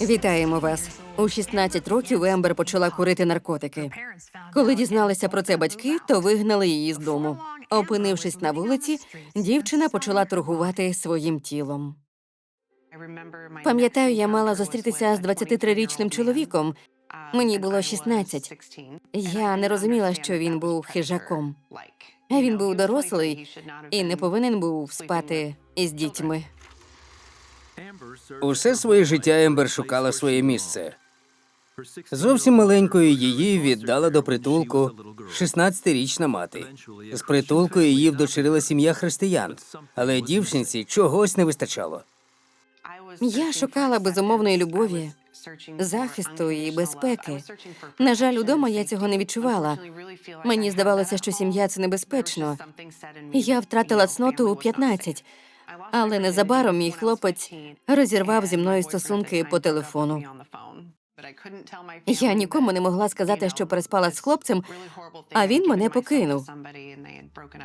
Вітаємо вас. У 16 років Ембер почала курити наркотики. Коли дізналися про це батьки, то вигнали її з дому. Опинившись на вулиці, дівчина почала торгувати своїм тілом. Пам'ятаю, я мала зустрітися з 23-річним чоловіком. Мені було 16. Я не розуміла, що він був хижаком. Він був дорослий і не повинен був спати із дітьми. Усе своє життя Ембер шукала своє місце. Зовсім маленькою її віддала до притулку 16-річна мати. З притулку її вдочерила сім'я християн, але дівчинці чогось не вистачало. Я шукала безумовної любові, захисту і безпеки. На жаль, удома я цього не відчувала. Мені здавалося, що сім'я це небезпечно. Я втратила цноту у 15, але незабаром мій хлопець розірвав зі мною стосунки по телефону. Я нікому не могла сказати, що переспала з хлопцем, а він мене покинув.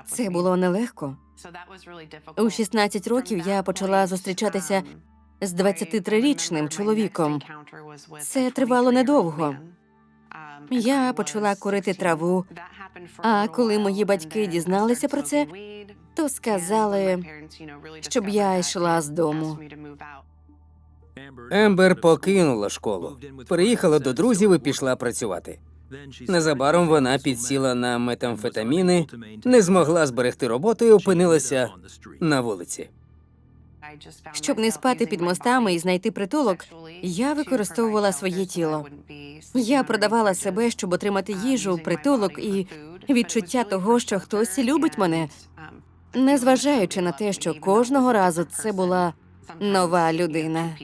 Це було нелегко. У 16 років я почала зустрічатися з 23-річним чоловіком. Це тривало недовго. Я почала курити траву, а коли мої батьки дізналися про це, то сказали, щоб я йшла з дому. Ембер покинула школу, переїхала до друзів і пішла працювати. Незабаром вона підсіла на метамфетаміни, не змогла зберегти роботу і опинилася на вулиці. Щоб не спати під мостами і знайти притулок, я використовувала своє тіло. Я продавала себе, щоб отримати їжу, притулок і відчуття того, що хтось любить мене, незважаючи на те, що кожного разу це була нова людина.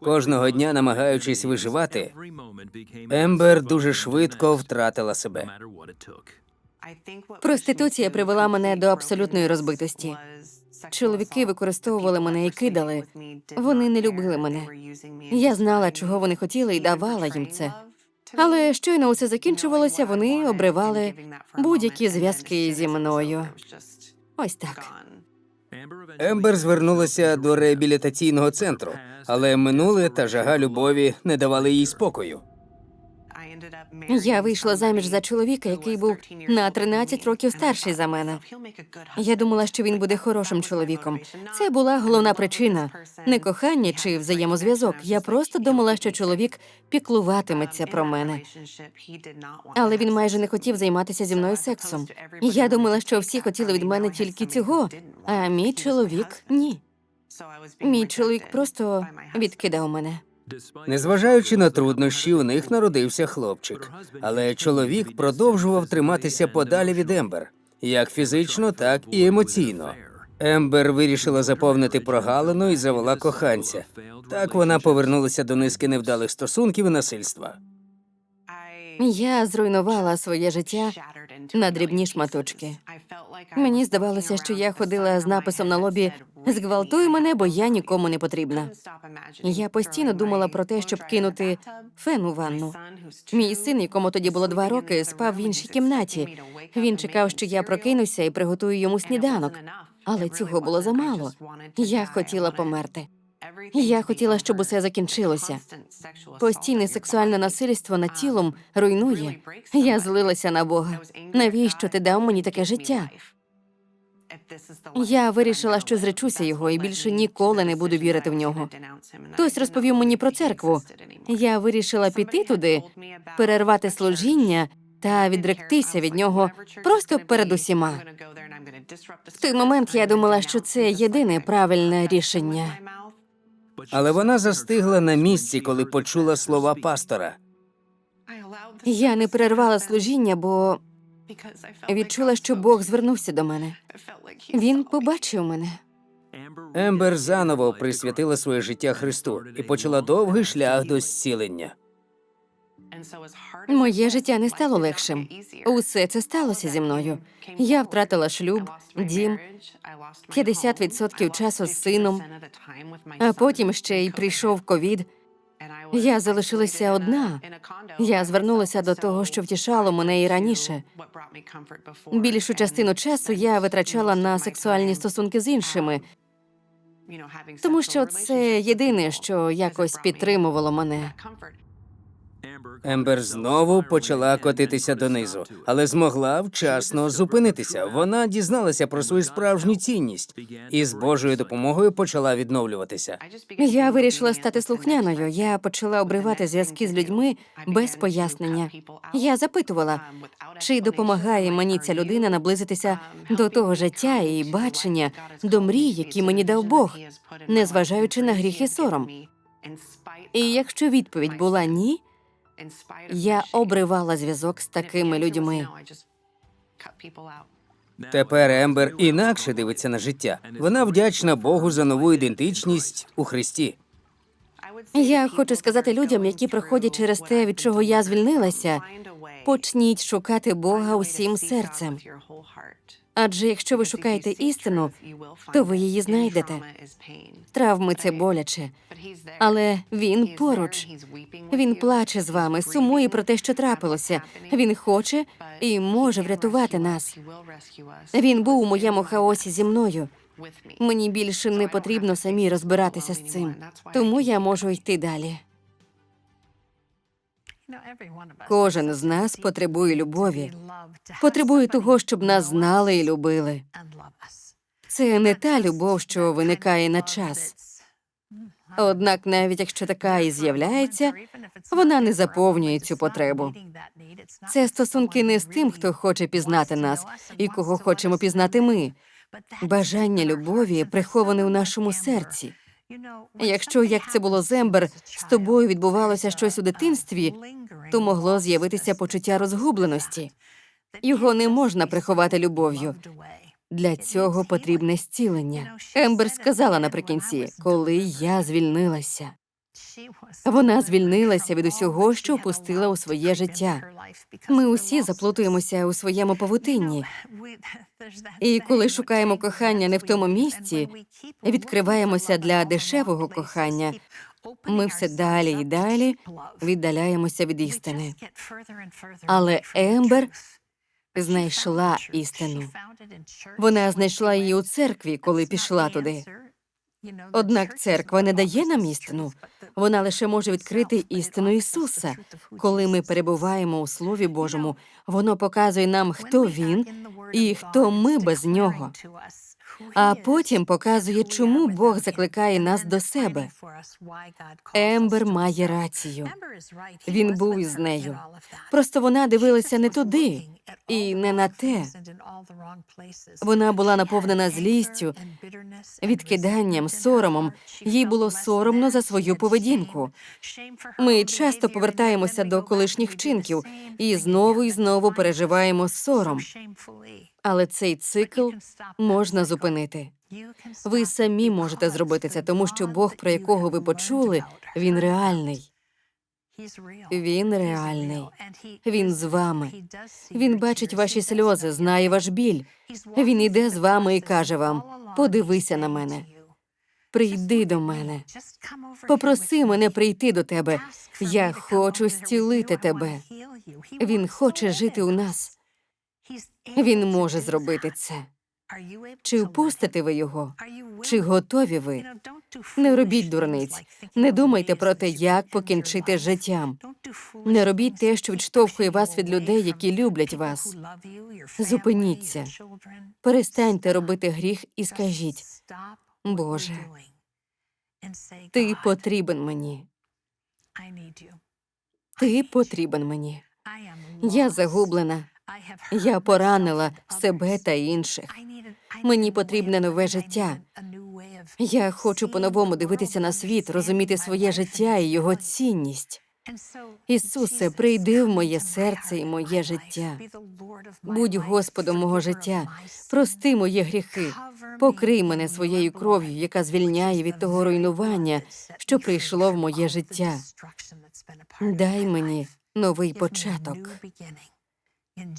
Кожного дня, намагаючись виживати, Ембер дуже швидко втратила себе. Проституція привела мене до абсолютної розбитості. Чоловіки використовували мене і кидали. Вони не любили мене. Я знала, чого вони хотіли, і давала їм це. Але щойно усе закінчувалося, вони обривали будь-які зв'язки зі мною. Ось так. Ембер звернулася до реабілітаційного центру, але минуле та жага любові не давали їй спокою. Я вийшла заміж за чоловіка, який був на 13 років старший за мене. Я думала, що він буде хорошим чоловіком. Це була головна причина не кохання чи взаємозв'язок. Я просто думала, що чоловік піклуватиметься про мене. Але він майже не хотів займатися зі мною сексом. Я думала, що всі хотіли від мене тільки цього, а мій чоловік ні. Мій чоловік просто відкидав мене. Незважаючи на труднощі, у них народився хлопчик, але чоловік продовжував триматися подалі від Ембер, як фізично, так і емоційно. Ембер вирішила заповнити прогалину і завела коханця. Так вона повернулася до низки невдалих стосунків і насильства. Я зруйнувала своє життя на дрібні шматочки. Мені здавалося, що я ходила з написом на лобі Зґвалтуй мене, бо я нікому не потрібна. Я постійно думала про те, щоб кинути фен у ванну. Мій син, якому тоді було два роки, спав в іншій кімнаті. Він чекав, що я прокинуся і приготую йому сніданок. Але цього було замало. Я хотіла померти. Я хотіла, щоб усе закінчилося. Постійне сексуальне насильство над тілом руйнує. Я злилася на Бога. Навіщо ти дав мені таке життя? Я вирішила, що зречуся його і більше ніколи не буду вірити в нього. Хтось розповів мені про церкву. Я вирішила піти туди, перервати служіння та відректися від нього просто перед усіма. В той момент я думала, що це єдине правильне рішення. Але вона застигла на місці, коли почула слова пастора. Я не перервала служіння, бо відчула, що Бог звернувся до мене. Він побачив мене. Ембер заново присвятила своє життя Христу і почала довгий шлях до зцілення. Моє життя не стало легшим. Усе це сталося зі мною. Я втратила шлюб, дім, 50% часу з сином, а потім ще й прийшов ковід. Я залишилася одна. Я звернулася до того, що втішало мене і раніше. Більшу частину часу я витрачала на сексуальні стосунки з іншими. Тому що це єдине, що якось підтримувало мене. Ембер знову почала котитися донизу, але змогла вчасно зупинитися. Вона дізналася про свою справжню цінність і з Божою допомогою почала відновлюватися. Я вирішила стати слухняною. Я почала обривати зв'язки з людьми без пояснення. Я запитувала, чи допомагає мені ця людина наблизитися до того життя і бачення, до мрій, які мені дав Бог, незважаючи на гріх і сором. І якщо відповідь була ні, я обривала зв'язок з такими людьми. Тепер Ембер інакше дивиться на життя. Вона вдячна Богу за нову ідентичність у Христі. Я хочу сказати людям, які проходять через те, від чого я звільнилася, почніть шукати Бога усім серцем. Адже якщо ви шукаєте істину, то ви її знайдете. Травми це боляче, але він поруч. Він плаче з вами, сумує про те, що трапилося. Він хоче і може врятувати нас. Він був у моєму хаосі зі мною. Мені більше не потрібно самі розбиратися з цим, тому я можу йти далі. Кожен з нас потребує любові, потребує того, щоб нас знали і любили. Це не та любов, що виникає на час. Однак, навіть якщо така і з'являється, вона не заповнює цю потребу. Це стосунки не з тим, хто хоче пізнати нас і кого хочемо пізнати ми. Бажання любові приховане у нашому серці. Якщо, як це було зембер, з тобою відбувалося щось у дитинстві, то могло з'явитися почуття розгубленості. Його не можна приховати любов'ю. Для цього потрібне зцілення. Ембер сказала наприкінці, коли я звільнилася. Вона звільнилася від усього, що впустила у своє життя. Ми усі заплутуємося у своєму павутинні. І коли шукаємо кохання не в тому місці, відкриваємося для дешевого кохання. Ми все далі і далі віддаляємося від істини. Але Ембер знайшла істину. Вона знайшла її у церкві, коли пішла туди. Однак церква не дає нам істину. Вона лише може відкрити істину Ісуса. Коли ми перебуваємо у Слові Божому, воно показує нам, хто він і хто ми без нього. А потім показує, чому Бог закликає нас до себе. Ембер має рацію. Він був із нею. Просто вона дивилася не туди і не на те. Вона була наповнена злістю, відкиданням, соромом. Їй було соромно за свою поведінку. Ми часто повертаємося до колишніх вчинків і знову і знову переживаємо сором. Але цей цикл можна зупинити. Ви самі можете зробити це, тому що Бог, про якого ви почули, він реальний. Він реальний. Він з вами. Він бачить ваші сльози, знає ваш біль. Він іде з вами і каже вам: подивися на мене, прийди до мене. Попроси мене прийти до тебе. Я хочу зцілити тебе. Він хоче жити у нас. Він може зробити це. Чи впустите ви його? Чи готові ви? Не робіть дурниць. Не думайте про те, як покінчити життям. Не робіть те, що відштовхує вас від людей, які люблять вас. Зупиніться. Перестаньте робити гріх і скажіть: Боже, ти потрібен мені. Ти потрібен мені. Я загублена. Я поранила себе та інших. Мені потрібне нове життя. Я хочу по-новому дивитися на світ, розуміти своє життя і його цінність. Ісусе, прийди в моє серце і моє життя. Будь Господом мого життя, прости мої гріхи, покрий мене своєю кров'ю, яка звільняє від того руйнування, що прийшло в моє життя. Дай мені новий початок.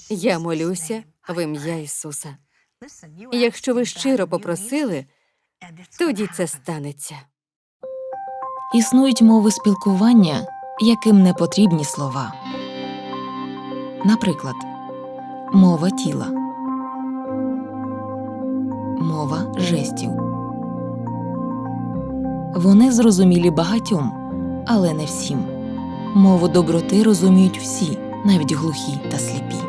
Я молюся в ім'я Ісуса. І якщо ви щиро попросили, тоді це станеться. Існують мови спілкування, яким не потрібні слова. Наприклад, мова тіла, мова жестів, Вони зрозумілі багатьом, але не всім. Мову доброти розуміють всі, навіть глухі та сліпі.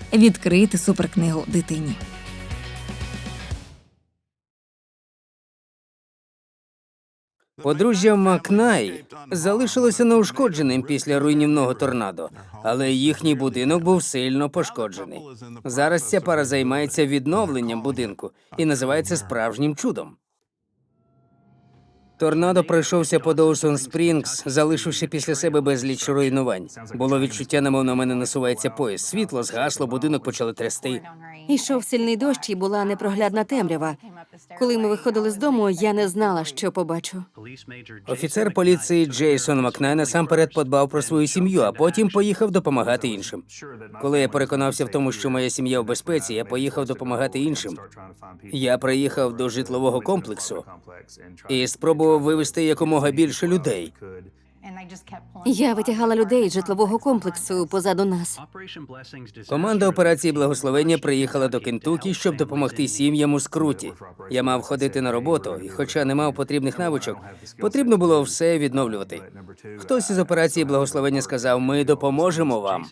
відкрийте суперкнигу дитині. Подружжя Макнай залишилося неушкодженим після руйнівного торнадо, але їхній будинок був сильно пошкоджений. Зараз ця пара займається відновленням будинку і називається справжнім чудом. Торнадо пройшовся по Доусон Спрінгс, залишивши після себе безліч руйнувань. Було відчуття, немов на мене насувається пояс. Світло згасло, будинок почали трясти. Ішов сильний дощ і була непроглядна темрява. Коли ми виходили з дому, я не знала, що побачу. Офіцер поліції Джейсон Макнай насамперед подбав про свою сім'ю, а потім поїхав допомагати іншим. Коли я переконався в тому, що моя сім'я в безпеці, я поїхав допомагати іншим. Я приїхав до житлового комплексу і вивести якомога більше людей. Я витягала людей з житлового комплексу позаду нас. Команда операції благословення приїхала до Кентукі, щоб допомогти сім'ям у скруті. Я мав ходити на роботу, і, хоча не мав потрібних навичок, потрібно було все відновлювати. Хтось із операції благословення сказав: Ми допоможемо вам.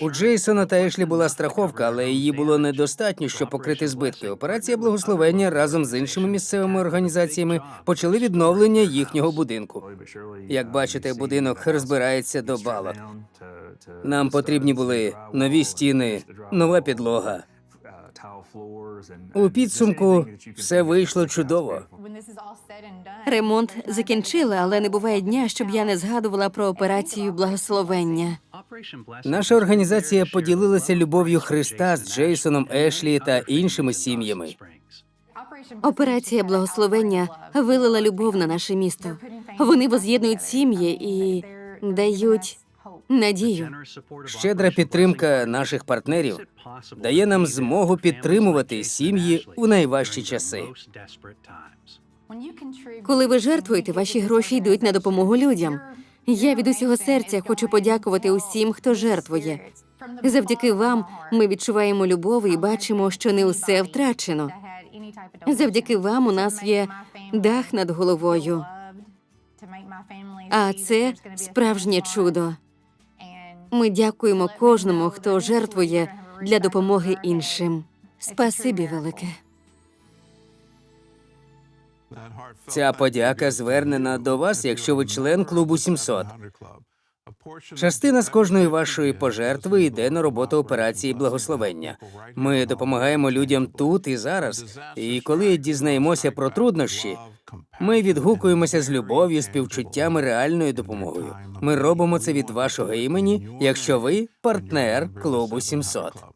У Джейсона та Ешлі була страховка, але її було недостатньо, щоб покрити збитки. Операція благословення разом з іншими місцевими організаціями почали відновлення їхнього будинку. Як бачите, будинок розбирається до балок. Нам потрібні були нові стіни, нова підлога. У підсумку все вийшло чудово. Ремонт закінчили, але не буває дня, щоб я не згадувала про операцію благословення. Наша організація поділилася любов'ю Христа з Джейсоном, Ешлі та іншими сім'ями. Операція благословення вилила любов на наше місто. Вони воз'єднують сім'ї і дають надію. Щедра підтримка наших партнерів дає нам змогу підтримувати сім'ї у найважчі часи. Коли ви жертвуєте, ваші гроші йдуть на допомогу людям. Я від усього серця хочу подякувати усім, хто жертвує. Завдяки вам ми відчуваємо любов і бачимо, що не усе втрачено. Завдяки вам у нас є дах над головою. А це справжнє чудо. Ми дякуємо кожному, хто жертвує для допомоги іншим. Спасибі велике. Ця подяка звернена до вас, якщо ви член клубу 700. Частина з кожної вашої пожертви йде на роботу операції благословення. Ми допомагаємо людям тут і зараз. І коли дізнаємося про труднощі, ми відгукуємося з любов'ю, співчуттям і реальною допомогою. Ми робимо це від вашого імені, якщо ви партнер клубу 700.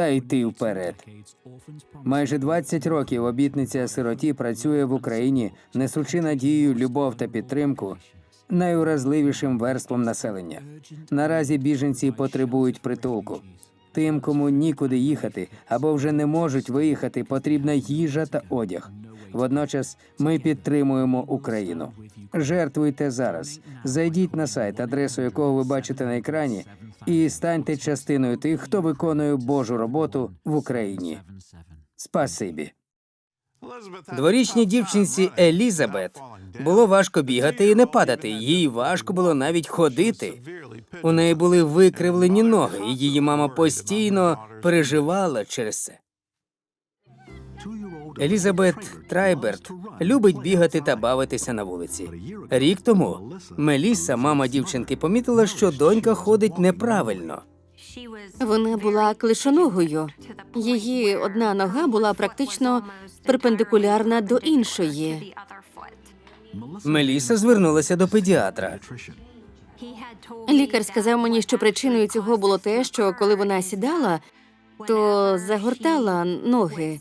та йти вперед. Майже 20 років обітниця сироті працює в Україні, несучи надію, любов та підтримку найуразливішим верством населення. Наразі біженці потребують притулку. Тим, кому нікуди їхати або вже не можуть виїхати, потрібна їжа та одяг. Водночас ми підтримуємо Україну. Жертвуйте зараз. Зайдіть на сайт, адресу якого ви бачите на екрані, і станьте частиною тих, хто виконує Божу роботу в Україні. Спасибі. Дворічній дівчинці Елізабет було важко бігати і не падати. Їй важко було навіть ходити. У неї були викривлені ноги, і її мама постійно переживала через це. Елізабет Трайберт любить бігати та бавитися на вулиці. Рік тому Мелісса, мама дівчинки, помітила, що донька ходить неправильно. Вона була клишоногою. Її одна нога була практично перпендикулярна до іншої. Меліса звернулася до педіатра. Лікар сказав мені, що причиною цього було те, що коли вона сідала, то загортала ноги.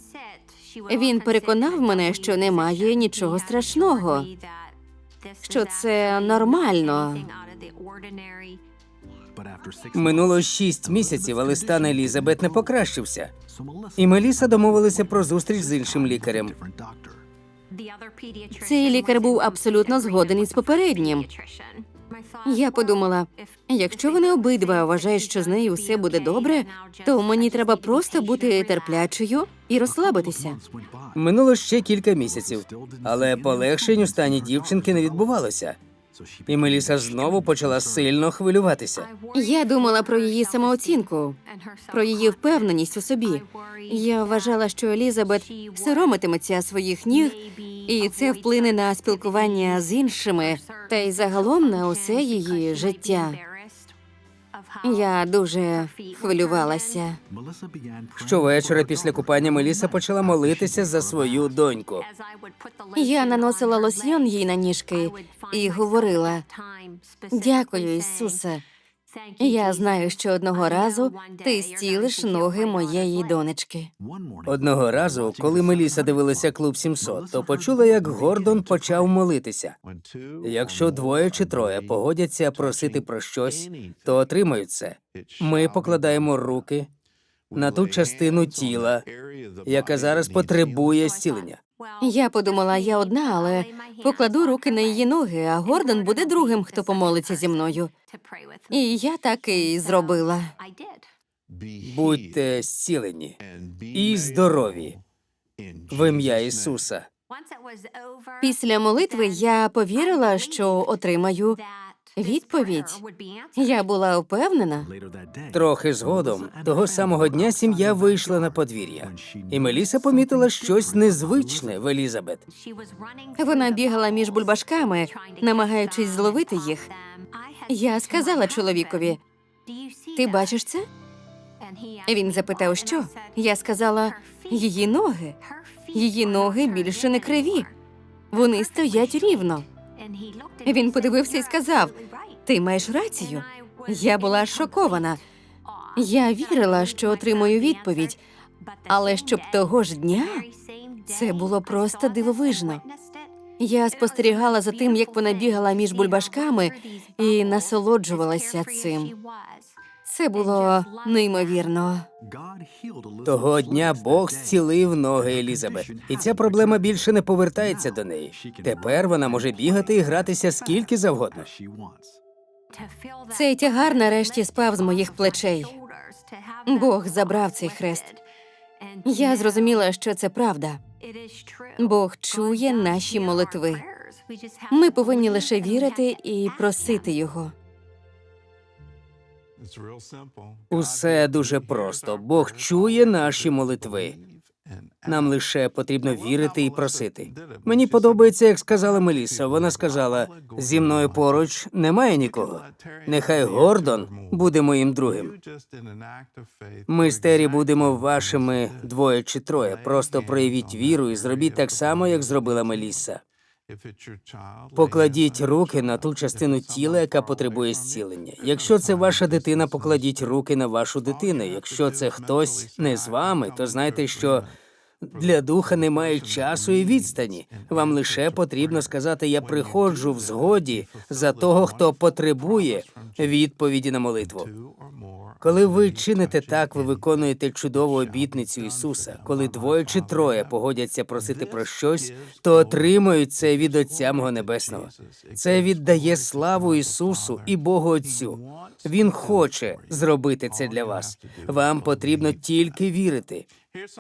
Він переконав мене, що немає нічого страшного, що це нормально. Минуло шість місяців, але стан Елізабет не покращився. І Меліса домовилася про зустріч з іншим лікарем. Цей лікар був абсолютно згоден із попереднім. Я подумала, якщо вони обидва вважають, що з нею все буде добре, то мені треба просто бути терплячою і розслабитися. Минуло ще кілька місяців, але полегшень у стані дівчинки не відбувалося. І Меліса знову почала сильно хвилюватися. Я думала про її самооцінку, про її впевненість у собі. Я вважала, що Елізабет соромитиметься своїх ніг, і це вплине на спілкування з іншими, та й загалом на усе її життя. Я дуже хвилювалася. Щовечора після купання Меліса почала молитися за свою доньку. Я наносила лосьйон їй на ніжки і говорила: Дякую, Ісусе. Я знаю, що одного разу ти зцілиш ноги моєї донечки. Одного разу, коли Меліса дивилася клуб 700, то почула, як Гордон почав молитися. Якщо двоє чи троє погодяться просити про щось, то отримають це. Ми покладаємо руки на ту частину тіла, яка зараз потребує зцілення. Я подумала, я одна, але покладу руки на її ноги, а Гордон буде другим, хто помолиться зі мною. І я так і зробила. Будьте зцілені і здорові в ім'я Ісуса. Після молитви я повірила, що отримаю відповідь. Я була впевнена. Трохи згодом того самого дня сім'я вийшла на подвір'я, і Меліса помітила щось незвичне в Елізабет. Вона бігала між бульбашками, намагаючись зловити їх. Я сказала чоловікові: Ти бачиш це? Він запитав, що я сказала її ноги. Її ноги більше не криві. Вони стоять рівно. Він подивився і сказав: Ти маєш рацію. Я була шокована. Я вірила, що отримую відповідь, але щоб того ж дня це було просто дивовижно. Я спостерігала за тим, як вона бігала між бульбашками і насолоджувалася цим. Це було неймовірно. Того дня Бог зцілив ноги Елізабет, і ця проблема більше не повертається до неї. Тепер вона може бігати і гратися скільки завгодно. Цей тягар нарешті спав з моїх плечей. Бог забрав цей хрест. Я зрозуміла, що це правда. Бог чує наші молитви. Ми повинні лише вірити і просити його. Усе дуже просто. Бог чує наші молитви. Нам лише потрібно вірити і просити. Мені подобається, як сказала Меліса. Вона сказала: зі мною поруч немає нікого. Нехай Гордон буде моїм другим. Ми з Тері будемо вашими двоє чи троє. Просто проявіть віру і зробіть так само, як зробила Меліса. Покладіть руки на ту частину тіла, яка потребує зцілення. Якщо це ваша дитина, покладіть руки на вашу дитину. Якщо це хтось не з вами, то знайте, що для духа немає часу і відстані. Вам лише потрібно сказати: Я приходжу в згоді за того, хто потребує відповіді на молитву. Коли ви чините так, ви виконуєте чудову обітницю Ісуса. Коли двоє чи троє погодяться просити про щось, то отримують це від Отця мого Небесного. Це віддає славу Ісусу і Богу Отцю. Він хоче зробити це для вас. Вам потрібно тільки вірити.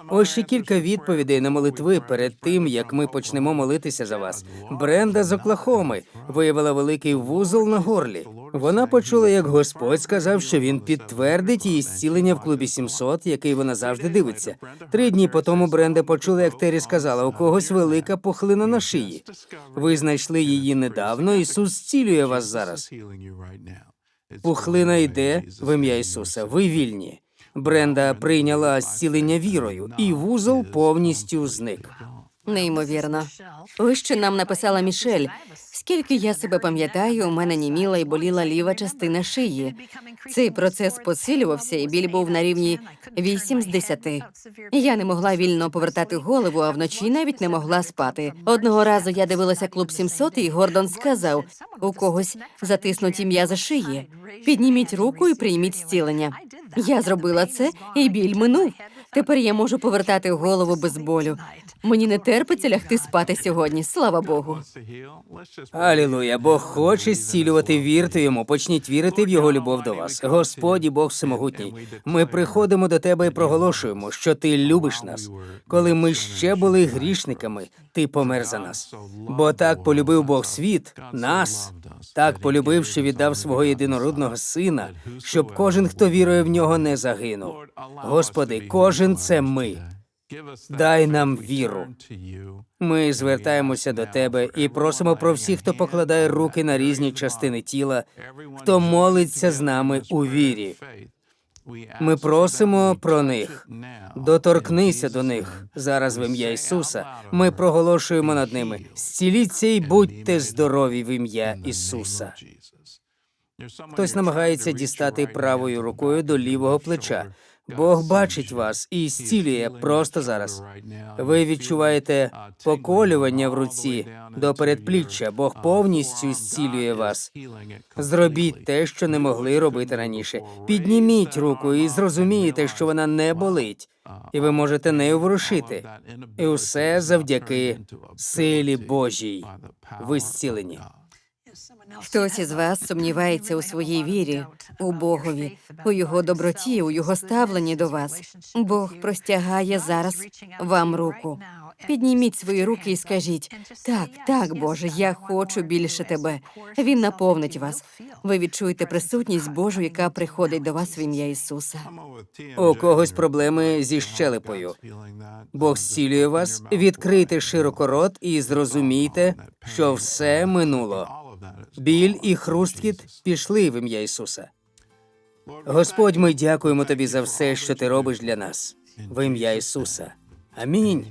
Ось ще кілька відповідей на молитви перед тим, як ми почнемо молитися за вас. Бренда з Оклахоми виявила великий вузол на горлі. Вона почула, як Господь сказав, що він підтвердить її зцілення в клубі 700, який вона завжди дивиться. Три дні по тому Бренда почула, як Тері сказала, у когось велика пухлина на шиї. Ви знайшли її недавно. Ісус зцілює вас зараз. Пухлина йде в ім'я Ісуса. Ви вільні. Бренда прийняла зцілення вірою, і вузол повністю зник. Неймовірно. Ось що нам написала Мішель. Скільки я себе пам'ятаю, у мене німіла і боліла ліва частина шиї. Цей процес посилювався, і біль був на рівні 8 з 10. Я не могла вільно повертати голову, а вночі навіть не могла спати. Одного разу я дивилася клуб 700, і Гордон сказав: у когось затиснуті м'язи шиї. Підніміть руку і прийміть зцілення. Я зробила це, і біль минув. Тепер я можу повертати голову без болю. Мені не терпиться лягти спати сьогодні. Слава Богу. Алілуя, Бог хоче зцілювати. Вірте йому. Почніть вірити в його любов до вас. Господі Бог всемогутній. Ми приходимо до тебе і проголошуємо, що ти любиш нас. Коли ми ще були грішниками, ти помер за нас. Бо так полюбив Бог світ, нас, так полюбив, що віддав свого єдинородного сина, щоб кожен, хто вірує в нього, не загинув. Господи, кожен це ми. Дай нам віру. Ми звертаємося до тебе і просимо про всіх, хто покладає руки на різні частини тіла, хто молиться з нами у вірі. Ми просимо про них. Доторкнися до них зараз в ім'я Ісуса. Ми проголошуємо над ними. Зціліться і будьте здорові в ім'я Ісуса. Хтось намагається дістати правою рукою до лівого плеча. Бог бачить вас і зцілює просто зараз. Ви відчуваєте поколювання в руці до передпліччя. Бог повністю зцілює вас. Зробіть те, що не могли робити раніше. Підніміть руку і зрозумієте, що вона не болить, і ви можете нею ворушити. І усе завдяки силі Божій. Ви зцілені. Хтось із вас сумнівається у своїй вірі, у Богові, у його доброті, у його ставленні до вас. Бог простягає зараз вам руку. Підніміть свої руки і скажіть: так, так, Боже, я хочу більше тебе. Він наповнить вас. Ви відчуєте присутність Божу, яка приходить до вас в ім'я Ісуса. У когось проблеми зі щелепою. Бог зцілює вас, відкрийте широко рот і зрозумійте, що все минуло. Біль і хрусткіт пішли в ім'я Ісуса. Господь, ми дякуємо тобі за все, що ти робиш для нас. В ім'я Ісуса. Амінь.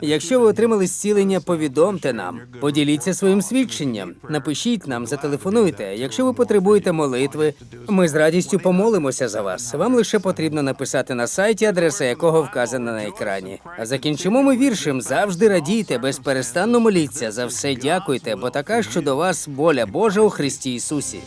Якщо ви отримали зцілення, повідомте нам, поділіться своїм свідченням, напишіть нам, зателефонуйте. Якщо ви потребуєте молитви, ми з радістю помолимося за вас. Вам лише потрібно написати на сайті, адреса якого вказана на екрані. А закінчимо ми віршем. Завжди радійте, безперестанно моліться. За все дякуйте, бо така що до вас воля Божа у Христі Ісусі.